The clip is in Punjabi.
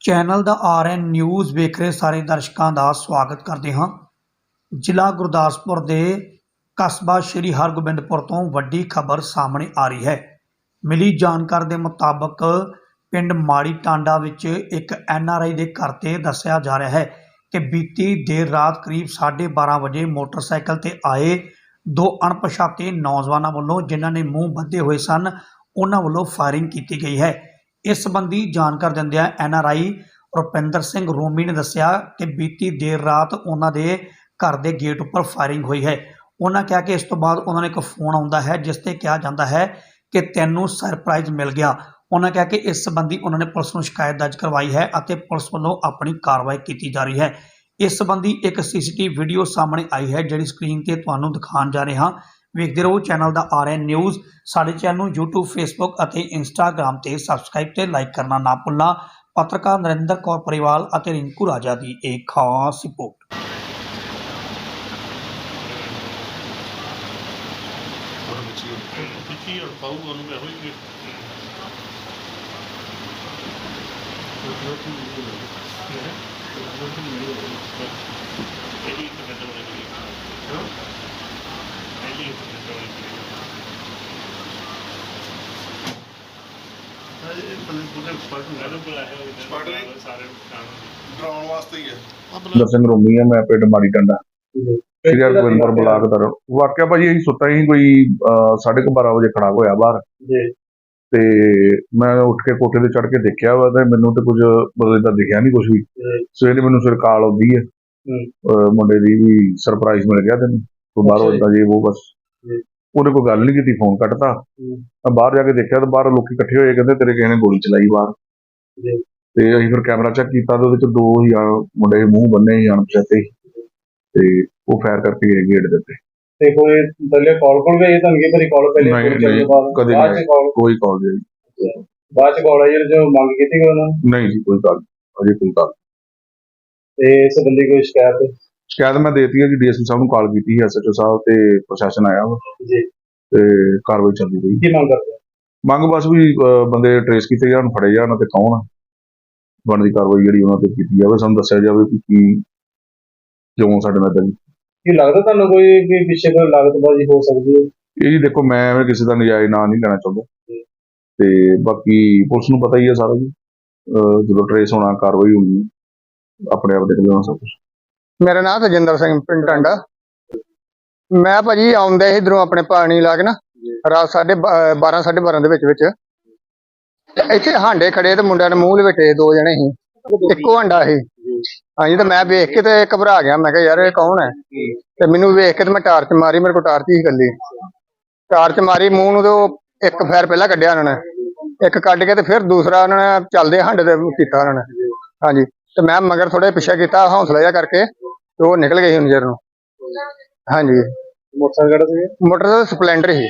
ਚੈਨਲ ਦਾ ਆਰ ਆਰਐਨ ਨਿਊਜ਼ ਵੇਖ ਰਹੇ ਸਾਰੇ ਦਰਸ਼ਕਾਂ ਦਾ ਸਵਾਗਤ ਕਰਦੇ ਹਾਂ। ਜ਼ਿਲ੍ਹਾ ਗੁਰਦਾਸਪੁਰ ਦੇ ਕਸਬਾ ਸ਼੍ਰੀ ਹਰਗੋਬਿੰਦਪੁਰ ਤੋਂ ਵੱਡੀ ਖਬਰ ਸਾਹਮਣੇ ਆ ਰਹੀ ਹੈ। ਮਿਲੀ ਜਾਣਕਾਰੀ ਦੇ ਮੁਤਾਬਕ ਪਿੰਡ ਮਾੜੀ ਟਾਂਡਾ ਵਿੱਚ ਇੱਕ ਐੱਨ ਆਰ ਆਈ ਦੇ ਘਰ ਤੇ ਦੱਸਿਆ ਜਾ ਰਿਹਾ ਹੈ ਕਿ ਬੀਤੀ ਦੇਰ ਰਾਤ ਕਰੀਬ 12:30 ਵਜੇ ਮੋਟਰਸਾਈਕਲ ਤੇ ਆਏ ਦੋ ਅਣਪਛਾਤੇ ਨੌਜਵਾਨਾਂ ਵੱਲੋਂ ਜਿਨ੍ਹਾਂ ਨੇ ਮੂੰਹ ਬੱਧੇ ਹੋਏ ਸਨ, ਉਹਨਾਂ ਵੱਲੋਂ ਫਾਇਰਿੰਗ ਕੀਤੀ ਗਈ ਹੈ। ਇਸ ਸੰਬੰਧੀ ਜਾਣਕਾਰੀ ਦਿੰਦਿਆਂ ਐਨਆਰਆਈ ਰੁਪਿੰਦਰ ਸਿੰਘ ਰੋਮੀ ਨੇ ਦੱਸਿਆ ਕਿ ਬੀਤੀ ਦੇਰ ਰਾਤ ਉਹਨਾਂ ਦੇ ਘਰ ਦੇ ਗੇਟ ਉੱਪਰ ਫਾਇਰਿੰਗ ਹੋਈ ਹੈ। ਉਹਨਾਂ ਕਿਹਾ ਕਿ ਇਸ ਤੋਂ ਬਾਅਦ ਉਹਨਾਂ ਨੂੰ ਇੱਕ ਫੋਨ ਆਉਂਦਾ ਹੈ, ਜਿਸ ਤੇ ਕਿਹਾ ਜਾਂਦਾ ਹੈ ਕਿ ਤੈਨੂੰ ਸਰਪ੍ਰਾਈਜ਼ ਮਿਲ ਗਿਆ। ਉਹਨਾਂ ਕਿਹਾ ਕਿ ਇਸ ਸੰਬੰਧੀ ਉਹਨਾਂ ਨੇ ਪੁਲਿਸ ਨੂੰ ਸ਼ਿਕਾਇਤ ਦਰਜ ਕਰਵਾਈ ਹੈ ਅਤੇ ਪੁਲਿਸ ਵੱਲੋਂ ਆਪਣੀ ਕਾਰਵਾਈ ਕੀਤੀ ਜਾ ਰਹੀ ਹੈ। ਇਸ ਸੰਬੰਧੀ ਇੱਕ ਸੀਸੀਟੀਵੀ ਵੀਡੀਓ ਸਾਹਮਣੇ ਆਈ ਹੈ, ਜਿਹੜੀ ਸਕਰੀਨ ਤੇ ਤੁਹਾਨੂੰ ਦਿਖਾਉਣ ਜਾ ਰਹੇ ਹਾਂ। ਵੇਖਦੇ ਰਹੋ ਚੈਨਲ ਦਾ ਆਰਐਨ ਨਿਊਜ਼। ਸਾਡੇ ਚੈਨਲ ਨੂੰ YouTube Facebook ਅਤੇ Instagram ਤੇ ਸਬਸਕ੍ਰਾਈਬ ਤੇ ਲਾਈਕ ਕਰਨਾ ਨਾ ਭੁੱਲਣਾ। ਪੱਤਰਕਾਰ ਨਰਿੰਦਰ ਕੌਰ ਪਰਿਵਾਲ ਅਤੇ ਰਿੰਕੂ ਰਾਜਾ ਦੀ ਇੱਕ ਖਾਸ ਰਿਪੋਰਟ। ਕੀ ਹੜ ਪਾਊਗਾ ਉਹਨੂੰ ਇਹੋ ਹੀ ਇਹਦੀ ਇੱਕ ਮਿੰਟ ਵਾਲੀ ਹਾਂ ਇਹਦੀ ਇੱਕ ਮਿੰਟ ਵਾਲੀ ਇਹ ਬੰਦੇ ਪੂਰੇ ਪੜ੍ਹ ਨੂੰ ਬੁਲਾਇਆ ਹੋਇਆ ਪੜ੍ਹ ਲਈ? ਸਾਰੇ ਕੰਮ ਡਰਾਉਣ ਵਾਸਤੇ ਹੀ ਹੈ ਸੁੰਦਰ ਸਿੰਘ ਰੋਮੀ ਆ ਮੈਂ ਪਿੰਡ ਮਾੜੀ ਟੰਡਾ ਸ੍ਰੀ ਹਰਗੋਬਿੰਦਪੁਰ ਬਲਾਕ ਦਾ ਰਹਿਣ- ਵਾਕਿਆ ਭਾਜੀ ਅਸੀਂ ਸੁੱਤਾ ਹੀ ਕੋਈ 12:30 ਵਜੇ ਖੜਾ ਹੋਇਆ ਬਾਹਰ ਜੀ। ਤੇ ਮੈਂ ਉੱਠ ਕੇ ਕੋਠੇ ਤੇ ਚੜ ਕੇ ਦੇਖਿਆ ਵਾ ਤੇ ਮੈਨੂੰ ਤੇ ਕੁਝ ਮਤਲਬ ਤਾਂ ਦਿਖਿਆ ਨਹੀਂ ਕੁਝ ਵੀ ਸਵੇਰੇ ਮੈਨੂੰ ਫਿਰ ਕਾਲ ਆਉਂਦੀ ਹੈ। ਅਹ ਮੁੰਡੇ ਦੀ ਵੀ ਸਰਪ੍ਰਾਈਜ਼ ਮਿਲ ਗਿਆ ਤੈਨੂੰ ਤੂੰ ਬਾਹਰੋਂ ਅੱਛਾ ਜੀ। ਇਦਾਂ ਜੇ ਉਹ ਬਸ। ਉਹਨੇ ਕੋਈ ਗੱਲ ਨਹੀਂ ਕੀਤੀ ਫੋਨ ਕੱਟਤਾ। ਮੈਂ ਬਾਹਰ ਜਾ ਕੇ ਦੇਖਿਆ ਤਾਂ ਬਾਹਰ ਲੋਕੀ ਇਕੱਠੇ ਹੋਏ ਕਹਿੰਦੇ ਤੇਰੇ ਕਿਸੇ ਨੇ ਗੋਲੀ ਚਲਾਈ ਬਾਹਰ। ਜੀ। ਤੇ ਅਸੀਂ ਫਿਰ ਕੈਮਰਾ ਚੈੱਕ ਕੀਤਾ ਤੇ ਉਹਦੇ ਵਿੱਚ ਦੋ ਹੀ ਆ ਮੁੰਡੇ ਮੂੰਹ ਬੰਨੇ ਹੀ ਅਣਪਛਾਤੇ। ਤੇ ਉਹ ਫਾਇਰ ਕਰਕੇ ਗਏ ਗੇਟ ਦੇ ਉੱਤੇ। ਤੇ ਕੋਈ ਪਹਿਲੇ ਕਾਲ ਕੋਲ ਗਈ ਤੁਹਾਨੂੰ ਕੀ ਕਾਲ ਪਹਿਲੇ ਨਹੀਂ, ਨਹੀਂ, ਕਦੇ ਨਹੀਂ। ਕਾਲ ਕੋਈ ਕਾਲ ਨਹੀਂ ਬਾਅਦ ਚ ਕਾਲ ਆਈ ਜਦੋਂ ਮੰਗ ਕੀਤੀ ਉਹਨਾਂ ਨੇ? ਨਹੀਂ ਜੀ ਕੋਈ ਗੱਲ ਅਜੇ ਕੋਈ ਗੱਲ ਤੇ ਇਸ ਸੰਬੰਧੀ ਕੋਈ ਸ਼ਿਕਾਇਤ? ਸ਼ਿਕਾਇਤ ਮੈਂ ਦੇਤੀ ਹੈ ਜੀ ਡੀਐਸਪੀ ਸਾਹਿਬ ਨੂੰ ਕਾਲ ਕੀਤੀ ਹੈ ਐਸਐਚਓ ਸਾਹਿਬ ਤੇ ਪ੍ਰਸ਼ਾਸਨ ਆਇਆ ਵਾ। ਜੀ। ਤੇ ਕਾਰਵਾਈ ਚੱਲਦੀ ਪਈ। ਕੀ ਮੰਗ ਕਰਦੇ ਮੰਗ ਬਸ ਵੀ ਅਹ, ਬੰਦੇ ਟਰੇਸ ਕੀਤੇ ਜਾਣ ਫੜੇ ਜਾਣ ਤੇ ਕੌਣ ਆ। ਬਣਦੀ ਕਾਰਵਾਈ ਜਿਹੜੀ ਉਹਨਾਂ ਤੇ ਕੀਤੀ ਜਾਵੇ ਸਾਨੂੰ ਦੱਸਿਆ ਜਾਵੇ ਕਿ ਕੀ ਕਿਉਂ ਸਾਡੇ ਨਾਲ ਏਦਾਂ ਦੀ ਕੀ ਲੱਗਦਾ ਤੁਹਾਨੂੰ ਕੋਈ ਵੀ ਪਿੱਛੇ ਕੋਈ ਲਾਗਤਬਾਜ਼ੀ ਹੋ ਸਕਦੀ ਹੈ? ਇਹ ਜੀ ਦੇਖੋ ਮੈਂ ਐਵੇਂ ਕਿਸੇ ਦਾ ਨਜਾਇਜ਼ ਨਾਂ ਨਹੀਂ ਲੈਣਾ ਚਾਹੁੰਦਾ। ਤੇ ਬਾਕੀ ਪੁਲਿਸ ਨੂੰ ਪਤਾ ਹੀ ਹੈ ਸਾਰਾ ਜੀ ਅਹ, ਜਦੋਂ ਟਰੇਸ ਹੋਣਾ ਕਾਰਵਾਈ ਹੋਣੀ ਆਪਣੇ ਆਪ ਦੇਖ ਲੈਣਾ ਸਭ ਕੁਛ ਮੇਰਾ ਨਾਮ ਤਜਿੰਦਰ ਸਿੰਘ ਪਿੰਡ ਟਾਂਡਾ ਮੈਂ ਭਾਜੀ ਆਉਂਦਾ ਇਧਰੋਂ ਆਪਣੇ ਪਾਣੀ ਲਾ ਕੇ ਨਾ, ਰਾਤ ਸਾਢੇ 12 12:30 ਦੇ ਵਿੱਚ ਵਿੱਚ। ਤੇ ਇੱਥੇ ਹਾਂਡੇ ਖੜੇ ਤੇ ਮੁੰਡਿਆਂ ਨੇ ਮੂੰਹ ਲਵੇਟੇ ਦੋ ਜਣੇ ਸੀ। ਇੱਕੋ ਹਾਂਡਾ ਸੀ। ਹਾਂਜੀ, ਤੇ ਮੈਂ ਵੇਖ ਕੇ ਤੇ ਘਬਰਾ ਗਿਆ। ਮੈਂ ਕਿਹਾ, ਯਾਰ, ਇਹ ਕੌਣ ਹੈ? ਤੇ ਮੈਨੂੰ ਵੇਖ ਕੇ ਤੇ ਮੈਂ ਟਾਰਚ ਮਾਰੀ, ਮੇਰੇ ਕੋਲ ਟਾਰਚ ਹੀ ਇਕੱਲੀ। ਟਾਰਚ ਮਾਰੀ, ਮੂੰਹ ਨੂੰ ਤੇ ਉਹ ਇੱਕ ਫੈਰ ਪਹਿਲਾਂ ਕੱਢਿਆ ਉਹਨਾਂ ਨੇ। ਇੱਕ ਕੱਢ ਕੇ ਤੇ ਫਿਰ ਦੂਸਰਾ ਉਹਨਾਂ ਨੇ ਚੱਲਦੇ ਹਾਂਡੇ ਤੇ ਕੀਤਾ ਉਹਨਾਂ ਨੇ। ਹਾਂਜੀ, ਤੇ ਮੈਂ ਮਗਰ ਥੋੜੇ ਪਿੱਛੇ ਕੀਤਾ, ਹੌਸਲਾ ਜਿਹਾ ਕਰਕੇ। ਤੇ ਉਹ ਨਿਕਲ ਗਏ ਸੀ ਨਜ਼ਰ ਨੂੰ। ਹਾਂਜੀ। ਮੋਟਰਸਾਈਕਲ ਕਿਹੜਾ ਸੀ ਮੋਟਰ ਦਾ ਸਪਲੈਂਡਰ ਸੀ।